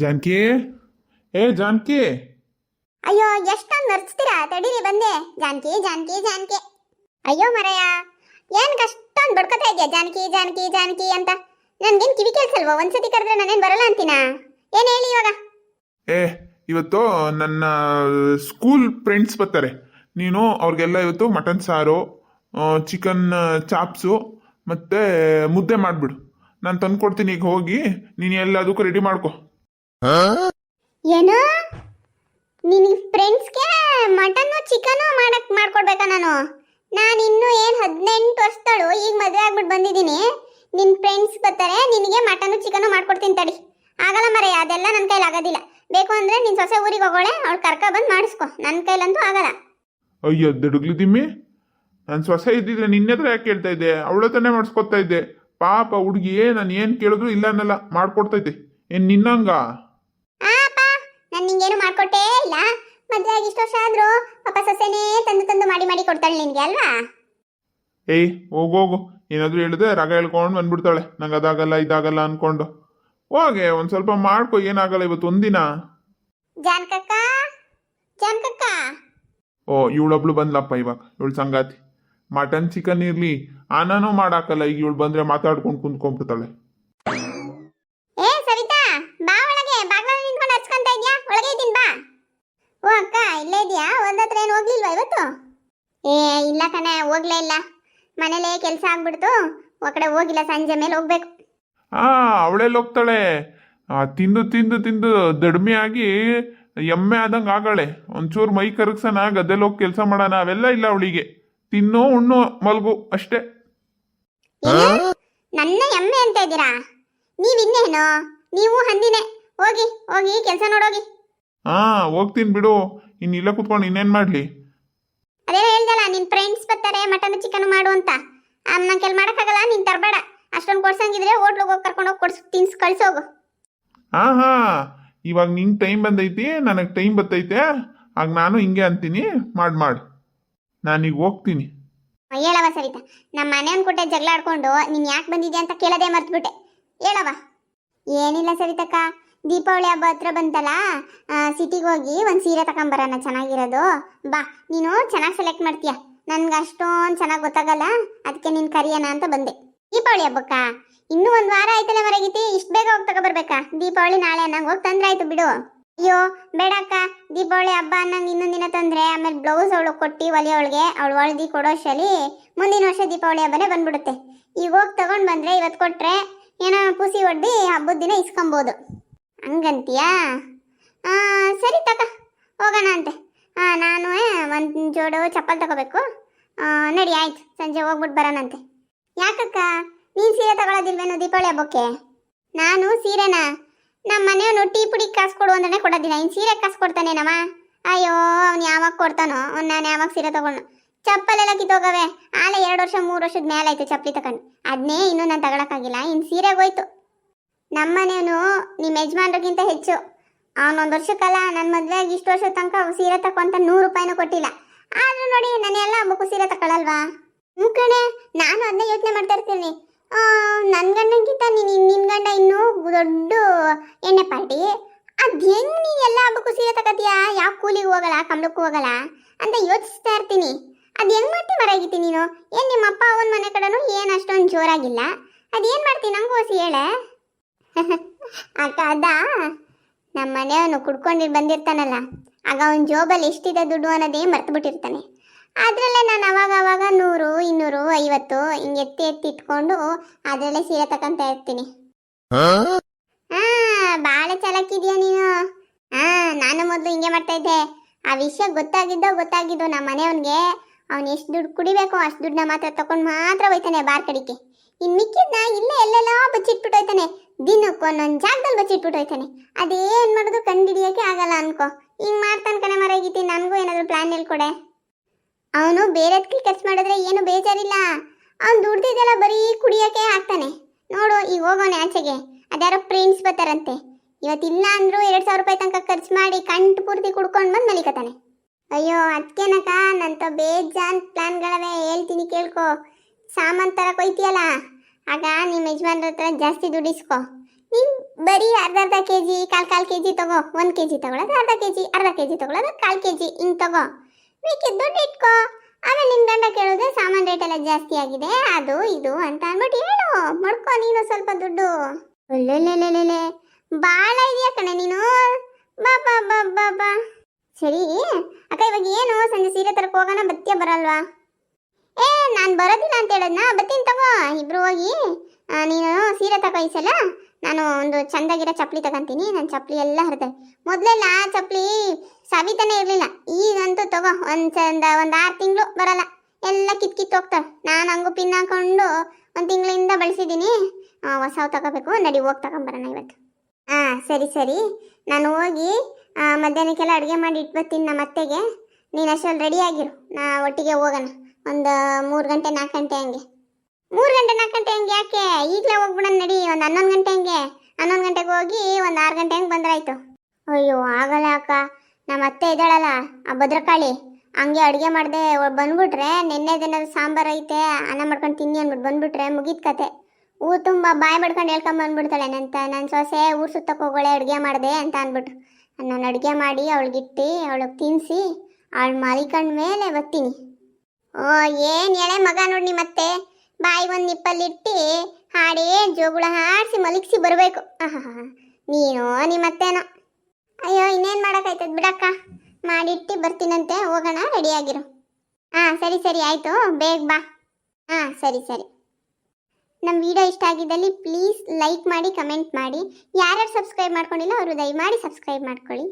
ಜಾನಕಿ? ಏ ಜಾನಕಿ? ಅಯ್ಯೋ ಎಷ್ಟೊಂದು ನರ್ಚ್ತೀರಾ? ತಡೀರಿ ಬಂದೆ. ಜಾನಕಿ ಜಾನಕಿ ಜಾನಕಿ. ಅಯ್ಯೋ ಮರಯ್ಯ ಏನ್ ಅಷ್ಟೊಂದು ಬಡ್ಕೊತಾ ಇದೆಯಾ? ಜಾನಕಿ ಜಾನಕಿ ಜಾನಕಿ ಅಂತ. ನನ್ಗೇನ್ ಕಿವಿ ಕೇಳ್ಸಲ್ವಾ? ಒಂದ್ಸತಿ ಕರೆದ್ರೆ ನಾನೇನ್ ಬರಲ್ಲ ಅಂತೀನಾ? ಏನ್ ಹೇಳಿ ಇವಾಗ? ಏ ಇವತ್ತು ನನ್ನ ಸ್ಕೂಲ್ ಫ್ರೆಂಡ್ಸ್ ಬರ್ತಾರೆ. ನೀನು ಅವ್ರಿಗೆಲ್ಲ ಇವತ್ತು ಮಟನ್ ಸಾರು ಚಿಕನ್ ಚಾಪ್ಸು ಮತ್ತೆ ಮುದ್ದೆ ಮಾಡಿಬಿಡು. ನಾನು ತಂದ್ಕೊಡ್ತೀನಿ ಈಗ ಹೋಗಿ. ನೀನು ಎಲ್ಲದಕ್ಕೂ ರೆಡಿ ಮಾಡ್ಕೊ. ಏನು? ನಿನ್ ಫ್ರೆಂಡ್ಸ್ಗೆ ಮಟನ್ನು ಚಿಕನು ಮಾಡಕ್ ಮಾಡ್ಕೊಡ್ಬೇಕಾ ನಾನು? ನಾನು ಇನ್ನೂ ಏನು ಹದಿನೆಂಟು ವರ್ಷದಳು ಈಗ ಮದುವೆ ಆಗ್ಬಿಟ್ಟು ಬಂದಿದ್ದೀನಿ. ನಿನ್ನ ಫ್ರೆಂಡ್ಸ್ ಬರ್ತಾರೆ ನಿನಗೆ ಮಟನು ಚಿಕನು ಮಾಡ್ಕೊಡ್ತೀನಿ ತಡಿ. ಆಗಲ್ಲ ಮರೆ ಅದೆಲ್ಲ ನನ್ನ ಕೈಲಿ ಆಗೋದಿಲ್ಲ. ಬೇಕು ಅಂದ್ರೆ ನಿನ್ನ ಸೊಸೆ ಊರಿಗೆ ಹೋಗೋಳೆ, ಅವ್ಳು ಕರ್ಕ ಬಂದು ಮಾಡಿಸ್ಕೊ. ನನ್ನ ಕೈಲಂತೂ ಆಗಲ್ಲ. ಅಯ್ಯೋ, ದುಡುಗ್ಲಿ ದಿಮ್ಮಿ ನನ್ನ ಸೊಸೆ ಇದ್ದಿದ್ರೆ ನಿನ್ನೆ ಹತ್ರ ಯಾಕೆ ಕೇಳ್ತಾ ಇದ್ದೆ? ಅವಳ ತಾನೇ ಮಾಡಿಸ್ಕೊತಾ ಇದ್ದೆ. ಪಾಪ ಹುಡುಗಿ, ನಾನು ಏನು ಕೇಳಿದ್ರು ಇಲ್ಲ ಅನ್ನಲ್ಲ, ಮಾಡ್ಕೊಡ್ತಾ ಇದ್ದೆ. ಏನು ನಿನ್ನಂಗ? ನಾನು ನಿಂಗೇನು ಮಾಡ್ಕೊಟ್ಟೇ ಇಲ್ಲ. ಮದುವೆ ಆಗಿ ಇಷ್ಟು ವರ್ಷ ಆದರೂ ಪಾಪ ಸೊಸೆನೇ ತಂದು ತಂದು ಮಾಡಿ ಮಾಡಿ ಕೊಡ್ತಾಳೆ ನಿನಗೆ ಅಲ್ವಾ? ಏಯ್ ಹೋಗೋಗು ಏನಾದರೂ ಹೇಳಿದೆ ರಗ ಹೇಳ್ಕೊಂಡು ಬಂದ್ಬಿಡ್ತಾಳೆ. ನಂಗೆ ಅದಾಗಲ್ಲ ಇದಾಗಲ್ಲ ಅನ್ಕೊಂಡು. ಹೋಗೆ ಒಂದು ಸ್ವಲ್ಪ ಮಾಡ್ಕೊ ಏನಾಗಲ್ಲ ಇವತ್ತು ಒಂದಿನ. ಜಾನ್ಕಕ್ಕ? ಜಾನ್ಕಕ್ಕ? ಓ ಇವಳೊಬ್ಳು ಬಂದ್ಲಪ್ಪ ಇವಾಗ ಇವಳು ಸಂಗಾತಿ. ಮಟನ್ ಚಿಕನ್ ಇರಲಿ ಅನ್ನನೂ ಮಾಡಾಕಲ್ಲ. ಈಗ ಇವಳು ಬಂದ್ರೆ ಮಾತಾಡ್ಕೊಂಡು ಕುಂತ್ಕೊಂಡ್ಬಿಡ್ತಾಳೆ. ಏ ಸವಿತಾ ಬಾ ಒಳಗೆ ಇದೆಯಾ? ಒಳಗೆ ಇದ್ದೀನಿ ಬಾ. ಓ ಅಕ್ಕ ಇಲ್ಲೇ ಇದೆಯಾ? ಒಂದತ್ರ ಏನು ಹೋಗ್ಲಿಲ್ವಾ ಇವತ್ತು? ಏ ಇಲ್ಲ ಕಣೆ ಹೋಗ್ಲೇ ಇಲ್ಲ. ಮನೇಲೇ ಕೆಲಸ ಆಗ್ಬಿಡ್ತು. ಆ ಕಡೆ ಹೋಗಿಲ್ಲ ಸಂಜೆ ಮೇಲೆ ಹೋಗ್ಬೇಕು. ಆ ಅವಳೆಲ್ಲ ಹೋಗ್ತಾಳೆ? ಆ, ತಿಂದು ತಿಂದು ತಿಂದು ದಡ್ಮೆ ಆಗಿ ಎಮ್ಮೆ ಆದಂಗೆ ಆಗಾಳೆ. ಒಂಚೂರು ಮೈ ಕರಗ್ಸೋಣ ಗದ್ದೆಲ್ಲಿ ಹೋಗಿ ಕೆಲಸ ಮಾಡೋಣ. ಅವೆಲ್ಲ ಇಲ್ಲ ಅವಳಿಗೆ. ತಿನ್ನೋ ಉಣ್ಣು ಮಲ್ಗು ಅಷ್ಟೇ. ಏನು? ನನ್ನ ಎಮ್ಮೆ ಅಂತ ಇದ್ದೀರಾ? ನೀವ್ ಇನ್ನೇನು ನೀವು ಹಂದಿನೇ. ಹೋಗಿ ಹೋಗಿ ಕೆಲಸ ನೋಡೋಗಿ. ಹಾ ಹೋಗ್ತೀನಿ ಬಿಡು. ಇನ್ನು ಇಲ್ಲ ಕುತ್ಕೊಂಡು ಇನ್ನೇನು ಮಾಡಲಿ? ಅದೇ ಹೇಳ್ದಲ್ಲ ನಿನ್ ಫ್ರೆಂಡ್ಸ್ ಬರ್ತಾರೆ ಮಟನ್ ಚಿಕನ್ ಮಾಡು ಅಂತ. ನನ್ನ ಕೆಲ್ ಮಾಡೋಕ್ಕಾಗಲ್ಲ ನೀನ್ ತರಬೇಡ. ಅಷ್ಟೊಂದು ಕೊಡ್ಸಂಗಿದ್ರೆ ಹೋಟ್ಲಿಗೆ ಹೋಗಿ ಕರ್ಕೊಂಡು ಹೋಗಿ ಕೊಡ್ಸ್ ತಿನ್ಸ್ ಕಳ್ಸೋಗು ಹಾ ಹಾ. ಇವಾಗ ನಿಂಗೆ ಟೈಮ್ ಬಂದೈತಿ ನನಗೆ ಟೈಮ್ ಬರ್ತೈತೆ ಆಗ ನಾನು ಹಿಂಗೆ ಅಂತೀನಿ. ಮಾಡಿ ಮಾಡಿ. ನಾನೀಗ ಹೋಗ್ತೀನಿ. ಹೇಳವ ಸರಿತಾ ನಮ್ಮ ಮನೆ ಕೊಟ್ಟೆ ಜಗಳ ಆಡ್ಕೊಂಡು ನೀನ್ ಯಾಕೆ ಬಂದಿದ್ಯಾ ಅಂತ ಕೇಳೋದೇ ಮರ್ತ್ಬಿಟ್ಟೆ. ಹೇಳವ ಏನಿಲ್ಲ ಸರಿತಕ್ಕ ದೀಪಾವಳಿ ಹಬ್ಬ ಹತ್ರ ಬಂತಲ್ಲ ಸಿಟಿಗೆ ಹೋಗಿ ಒಂದು ಸೀರೆ ತಗೊಂಬರೋಣ, ಚೆನ್ನಾಗಿರೋದು. ಬಾ, ನೀನು ಚೆನ್ನಾಗಿ ಸೆಲೆಕ್ಟ್ ಮಾಡ್ತೀಯ. ನನ್ಗೆ ಅಷ್ಟೊಂದು ಚೆನ್ನಾಗಿ ಗೊತ್ತಾಗಲ್ಲ ಅದಕ್ಕೆ ನೀನು ಕರಿಯೋಣ ಅಂತ ಬಂದೆ. ದೀಪಾವಳಿ ಹಬ್ಬಕ್ಕ? ಇನ್ನೂ ಒಂದು ವಾರ ಆಯ್ತಲ್ಲ ಹೊರಗಿತಿ ಇಷ್ಟು ಬೇಗ ಹೋಗಿ ತಗೊಬರ್ಬೇಕಾ? ದೀಪಾವಳಿ ನಾಳೆ ಅನ್ನಂಗೆ ಹೋಗಿ ತಂದ್ರೆ ಆಯ್ತು ಬಿಡು. ಅಯ್ಯೋ, ಬೇಡಕ್ಕ. ದೀಪಾವಳಿ ಹಬ್ಬ ಅನ್ನಂಗೆ ಇನ್ನೊಂದು ದಿನ ತಂದ್ರೆ, ಆಮೇಲೆ ಬ್ಲೌಸ್ ಅವಳು ಕೊಟ್ಟು ಒಲೆಯವಳಿಗೆ ಅವಳು ಕೊಡೋ ಶಲಿ ಮುಂದಿನ ವರ್ಷ ದೀಪಾವಳಿ ಹಬ್ಬನೇ ಬಂದ್ಬಿಡುತ್ತೆ. ಈಗ ಹೋಗಿ ತಗೊಂಡು ಬಂದ್ರೆ ಇವತ್ತು ಕೊಟ್ಟರೆ ಏನೋ ಕುಸಿ ಒಡ್ಡಿ ಹಬ್ಬದ ದಿನ ಇಸ್ಕೊಬೋದು. ಹಂಗಂತೀಯಾ? ಹಾಂ ಸರಿ ತಕ, ಹೋಗೋಣ ಅಂತೆ. ಹಾಂ ನಾನು ಒಂದು ಜೋಡು ಚಪ್ಪಲ್ ತಗೋಬೇಕು. ನಡಿ, ಆಯ್ತು. ಸಂಜೆ ಹೋಗ್ಬಿಟ್ಟು ಬರೋಣಂತೆ ಯಾಕಕ್ಕ? ನೀನು ಸೀರೆ ತಗೊಳ್ಳೋದಿಲ್ವೇನೋ ದೀಪಾವಳಿ ಹಬ್ಬಕ್ಕೆ? ನಾನು ಸೀರೆನಾ? ನಮ್ಮ ಮನೆಯವನು ಟೀ ಪುಡಿ ಕಾಸು ಕೊಡು ಅಂದ್ರೆ ಕೊಡೋದಿಲ್ಲ. ಇನ್ನು ಸೀರೆ ಕಾಸು ಕೊಡ್ತಾನೇನವ? ಅಯ್ಯೋ, ಅವ್ನು ಯಾವಾಗ ಕೊಡ್ತಾನೋ? ಅವ್ನು ನಾನು ಯಾವಾಗ ಸೀರೆ ತಗೊಂಡು ಚಪ್ಪಲೆಲ್ಲ ಕಿತ್ತೋಗವೆ. ಆಲೆ ಎರಡು ವರ್ಷ, ಮೂರು ವರ್ಷದ ಮೇಲೆ ಆಯ್ತು ಚಪ್ಪಲಿ ತಗೊಂಡು. ಅದನ್ನೇ ಇನ್ನೂ ನಾನು ತಗೊಳಕ್ಕಾಗಿಲ್ಲ. ಇನ್ನು ಸೀರೆಗೆ ಹೋಯ್ತು ನಮ್ಮ ಯಜಮಾನ್ರಿಗಿಂತ ಹೆಚ್ಚು. ಅವನೊಂದು ವರ್ಷಕ್ಕಲ್ಲ ನನ್ನ ಮದುವೆ ಆಗಿ ಇಷ್ಟು ವರ್ಷದ ತನಕ ಸೀರೆ ತಕೊಂತ ನೂರು ರೂಪಾಯಿನೂ ಕೊಟ್ಟಿಲ್ಲ. ಆದ್ರೂ ನೋಡಿ, ನಾನು ಎಲ್ಲ ಹಬ್ಬಕ್ಕೂ ಸೀರೆ ತಗೊಳಲ್ವಾ ಹ್ಞೂ ಕಣೆ, ನಾನು ಅದನ್ನೇ ಯೋಚನೆ ಮಾಡ್ತಾ ಇರ್ತೀನಿ. ನನ್ನ ಗಂಡನಿಗಿಂತ ನೀನು ನಿನ್ನ ಗಂಡ ಇನ್ನೂ ದೊಡ್ಡ ಎಣ್ಣೆ ಪಾರ್ಟಿ? ಅದು ಹೆಂಗ್ ನೀನು ಎಲ್ಲ ಹಬ್ಬಕ್ಕೂ ಸೀರೆ ತಗೋತೀಯಾ? ಯಾವ ಕೂಲಿಗೆ ಹೋಗಲ್ಲ, ಕಂಬಳಕ್ಕೂ ಹೋಗಲ್ಲ ಅಂತ ಯೋಚಿಸ್ತಾ ಇರ್ತೀನಿ. ಅದು ಹೆಂಗ್ ಮಾಡ್ತಿ ಮರಾಗಿತಿ ನೀನು? ಏನು ನಿಮ್ಮ ಅಪ್ಪ ಅವನ ಮನೆ ಕಡೆನೂ ಏನು ಅಷ್ಟೊಂದು ಜೋರಾಗಿಲ್ಲ? ಅದೇನು ಮಾಡ್ತೀನಿ ನಂಗೂ ಹೇಳೆ. ಅಕ್ಕ ಅದ ನಮ್ಮ ಮನೆಯವನು ಕುಡ್ಕೊಂಡು ಬಂದಿರ್ತಾನಲ್ಲ ಆಗ ಅವನ ಜೋಬಲ್ಲಿ ಎಷ್ಟಿದೆ ದುಡ್ಡು ಅನ್ನೋದೇ ಮರ್ತು ಬಿಟ್ಟಿರ್ತಾನೆ. ಅದರಲ್ಲೇ ನಾನು ಅವಾಗ ಅವಾಗ ನೂರು ಇನ್ನೂರು ಐವತ್ತು ಹಿಂಗೆ ಎತ್ತಿ ಎತ್ತಿ ಇಟ್ಕೊಂಡು ಅದರಲ್ಲೇ ಸೀರೆ ತಕೊಂತ ಇರ್ತೀನಿ. ಭಾಳ ಚಲಕ್ಕಿದ್ಯಾ ನೀನು? ಹಾ ನಾನು ಮೊದಲು ಹಿಂಗೆ ಮಾಡ್ತಾ ಇದ್ದೆ. ಆ ವಿಷಯ ಗೊತ್ತಾಗಿದ್ದೋ ಗೊತ್ತಾಗಿದ್ದು ನಮ್ಮ ಮನೆಯವನಿಗೆ ಅವನು ಎಷ್ಟು ದುಡ್ಡು ಕುಡಿಬೇಕು ಅಷ್ಟು ದುಡ್ಡನ್ನ ಮಾತ್ರ ತಗೊಂಡು ಮಾತ್ರ ಹೋಯ್ತಾನೆ ಬಾರ್ ಕಡಿಕೆ ಇನ್ನು ಮಿಕ್ಕಿದ್ನ ಇಲ್ಲೇ ಎಲ್ಲೆಲ್ಲ ಬಚ್ಚಿಟ್ಬಿಟ್ಟು ಹೋಯ್ತಾನೆ ದಿನಕ್ಕೆ ಒಂದೊಂದು ಜಾಗದಲ್ಲಿ ಬಚ್ಚಿಟ್ಬಿಟ್ಟು ಹೋಯ್ತಾನೆ ಅದೇನು ಮಾಡೋದು ಕಂಡಿಡಿಯೋಕೆ ಆಗಲ್ಲ ಅನ್ಕೋ. ಹಿಂಗೆ ಮಾಡ್ತಾನೆ ಕಣೆ ಮರಗಿತಿ, ನನಗೂ ಏನಾದರೂ ಪ್ಲ್ಯಾನ್ ಹೇಳ್ಕೊಡೆ. ಅವನು ಬೇರೆದಕ್ಕೆ ಖರ್ಚು ಮಾಡಿದ್ರೆ ಏನು ಬೇಜಾರಿಲ್ಲ. ಅವ್ನು ದುಡ್ದಿದ್ದೆಲ್ಲ ಬರೀ ಕುಡಿಯೋಕೆ ಹಾಕ್ತಾನೆ. ನೋಡು, ಈಗ ಹೋಗೋನೆ ಆಚೆಗೆ. ಅದ್ಯಾರೋ ಫ್ರೆಂಡ್ಸ್ ಬರ್ತಾರಂತೆ. ಇವತ್ತಿಲ್ಲ ಅಂದರೂ ಎರಡು ಸಾವಿರ ರೂಪಾಯಿ ತನಕ ಖರ್ಚು ಮಾಡಿ ಕಂಟು ಪೂರ್ತಿ ಕುಡ್ಕೊಂಡು ಬಂದು ಮಲಿಕತಾನೆ ಅಯ್ಯೋ ಅದಕ್ಕೇನಕ್ಕ ನಂತ ಬೇಜಾನ್ ಪ್ಲಾನ್ಗಳವೆ ಹೇಳ್ತೀನಿ ಕೇಳ್ಕೊ. ಸಾಮಾನ್ ತರ ಕೊಯ್ತಿಯಲ್ಲ ಆಗ ನಿಮ್ಮ ಯಜಮಾನ್ರ ಹತ್ರ ಜಾಸ್ತಿ ದುಡಿಸ್ಕೊ ನೀನು ಬರೀ ಅರ್ಧ ಅರ್ಧ ಕೆ ಜಿ ಕಾಲು ಕಾಲು ಕೆ ಜಿ ತಗೋ. ಒಂದು ಕೆ ಜಿ ತಗೊಳ್ಳೋದು ಅರ್ಧ ಕೆ ಜಿ ಅರ್ಧ ಕೆ ಜಿ ತಗೊಳ್ಳೋದು ಕಾಲು ಕೆ ಜಿ ಹಿಂಗೆ ತಗೋ. ಬೇಕಿದ್ದು ದುಡ್ಡು ಇಟ್ಕೋ. ಆಮೇಲೆ ನಿನ್ನ ಗಂಡ ಕೇಳಿದ್ರೆ ಸಾಮಾನು ರೇಟ್ ಎಲ್ಲ ಜಾಸ್ತಿ ಆಗಿದೆ ಅದು ಇದು ಅಂತ ಅಂದ್ಬಿಟ್ಟು ಹೇಳು. ಮಾಡ್ಕೊ ನೀನು ಸ್ವಲ್ಪ ದುಡ್ಡು. ಒಳ್ಳೆ ಭಾಳ ಇದೆಯಾ ಕಣೆ ನೀನು? ಬಾ ಬಾ ಬಾ ಬಾ ಬಾ. ಸರಿ. ಅಕ್ಕ ಇವಾಗ ಏನು? ಸಂಜೆ ಸೀರೆ ತರಕ್ಕೆ ಹೋಗೋಣ ಬತ್ತಿಯ ಬರಲ್ವಾ? ಏ ನಾನು ಬರೋದಿಲ್ಲ ಅಂತ ಹೇಳದ್ನ? ಬತ್ತೀನಿ ತಗೋ. ಇಬ್ರು ಹೋಗಿ. ನೀನು ಸೀರೆ ತಗೋ ನಾನು ಒಂದು ಚಂದಾಗಿರೋ ಚಪ್ಪಲಿ ತಗೊಂತೀನಿ. ನನ್ನ ಚಪ್ಪಲಿ ಎಲ್ಲ ಹರಿದೆ. ಮೊದಲೆಲ್ಲ ಚಪ್ಪಲಿ ಸವಿತಾನೆ ಇರಲಿಲ್ಲ. ಈಗಂತೂ ತಗೋ. ಒಂದು ಚಂದ ಒಂದು ಆರು ತಿಂಗಳು ಬರಲ್ಲ. ಎಲ್ಲ ಕಿತ್ ಕಿತ್ತು ನಾನು ಹಂಗು ಪಿನ್ ಹಾಕೊಂಡು ಒಂದು ತಿಂಗಳಿಂದ ಬಳಸಿದ್ದೀನಿ. ಹೊಸವು ತಗೋಬೇಕು. ನಡಿ ಹೋಗಿ ತಗೊಂಬರೋಣ ಇವತ್ತು. ಹಾಂ ಸರಿ ಸರಿ. ನಾನು ಹೋಗಿ ಆ, ಮಧ್ಯಾಹ್ನಕ್ಕೆಲ್ಲ ಅಡುಗೆ ಮಾಡಿ ಇಟ್ಬರ್ತೀನಿ ನಮ್ಮ ಅತ್ತೆಗೆ. ನೀನು ಅಷ್ಟರಲ್ಲಿ ರೆಡಿ ಆಗಿರು. ನಾ ಒಟ್ಟಿಗೆ ಹೋಗೋಣ. ಒಂದು ಮೂರು ಗಂಟೆ, ನಾಲ್ಕು ಗಂಟೆ ಹಂಗೆ. ಮೂರು ಗಂಟೆ, ನಾಲ್ಕು ಗಂಟೆ ಹಂಗೆ, ಯಾಕೆ? ಈಗಲೇ ಹೋಗ್ಬಿಡೋಣ ನಡಿ, ಒಂದು ಹನ್ನೊಂದು ಗಂಟೆ ಹಂಗೆ. ಹನ್ನೊಂದು ಗಂಟೆಗೆ ಹೋಗಿ ಒಂದು ಆರು ಗಂಟೆ ಹಂಗೆ ಬಂದ್ರಾಯ್ತು. ಅಯ್ಯೋ, ಆಗಲ್ಲ ಅಕ್ಕ. ನಮ್ಮ ಅತ್ತೆ ಇದ್ದಾಳಲ್ಲ, ಆ ಭದ್ರಕಾಳಿ. ಹಂಗೆ ಅಡುಗೆ ಮಾಡಿದೆ ಬಂದ್ಬಿಟ್ರೆ, ನಿನ್ನೆ ದಿನ ಸಾಂಬಾರು ಐತೆ, ಅನ್ನ ಮಾಡ್ಕೊಂಡು ತಿನ್ನಿ ಅಂದ್ಬಿಟ್ಟು ಬಂದ್ಬಿಟ್ರೆ ಮುಗಿದ ಕತೆ. ಊರು ತುಂಬ ಬಾಯಿ ಮಾಡ್ಕೊಂಡು ಹೇಳ್ಕೊಂಡ್ ಬಂದ್ಬಿಡ್ತಾಳೆ ನಂತ ನನ್ನ ಸೊಸೆ ಊರು ಸುತ್ತಕ್ಕೆ ಹೋಗೋಳೆ ಅಡುಗೆ ಮಾಡಿದೆ ಅಂತ ಅಂದ್ಬಿಟ್ಟು ನಾನು ಅಡುಗೆ ಮಾಡಿ ಅವಳಿಗಿಟ್ಟು ಅವಳಿಗೆ ತಿನ್ನಿಸಿ ಅವಳು ಮಲಿಕೊಂಡ ಮೇಲೆ ಬರ್ತೀನಿ ಏನು ಎಳೆ ಮಗ ನೋಡಿ ಮತ್ತೆ ಬಾಯಿ ಒಂದು ನಿಪ್ಪಲ್ಲಿಟ್ಟು ಹಾಡೇ ಜೋಗುಳ ಹಾಡಿಸಿ ಮಲಗಿಸಿ ಬರಬೇಕು. ನೀನು ನಿಮ್ಮತ್ತೇನೋ. ಅಯ್ಯೋ, ಇನ್ನೇನು ಮಾಡೋಕ್ಕಾಯ್ತದ ಬಿಡಕ್ಕ? ಮಾಡಿಟ್ಟು ಬರ್ತೀನಂತೆ, ಹೋಗೋಣ ರೆಡಿಯಾಗಿರು ಹಾಂ ಸರಿ ಸರಿ, ಆಯಿತು, ಬೇಗ ಬಾ. ಹಾಂ ಸರಿ ಸರಿ. ನಮ್ಮ ವಿಡಿಯೋ ಇಷ್ಟ ಆಗಿದ್ದಲ್ಲಿ ಪ್ಲೀಸ್ ಲೈಕ್ ಮಾಡಿ, ಕಮೆಂಟ್ ಮಾಡಿ. ಯಾರ್ಯಾರು ಸಬ್ಸ್ಕ್ರೈಬ್ ಮಾಡ್ಕೊಂಡಿಲ್ಲ, ಅವರು ದಯಮಾಡಿ ಸಬ್ಸ್ಕ್ರೈಬ್ ಮಾಡ್ಕೊಳ್ಳಿ.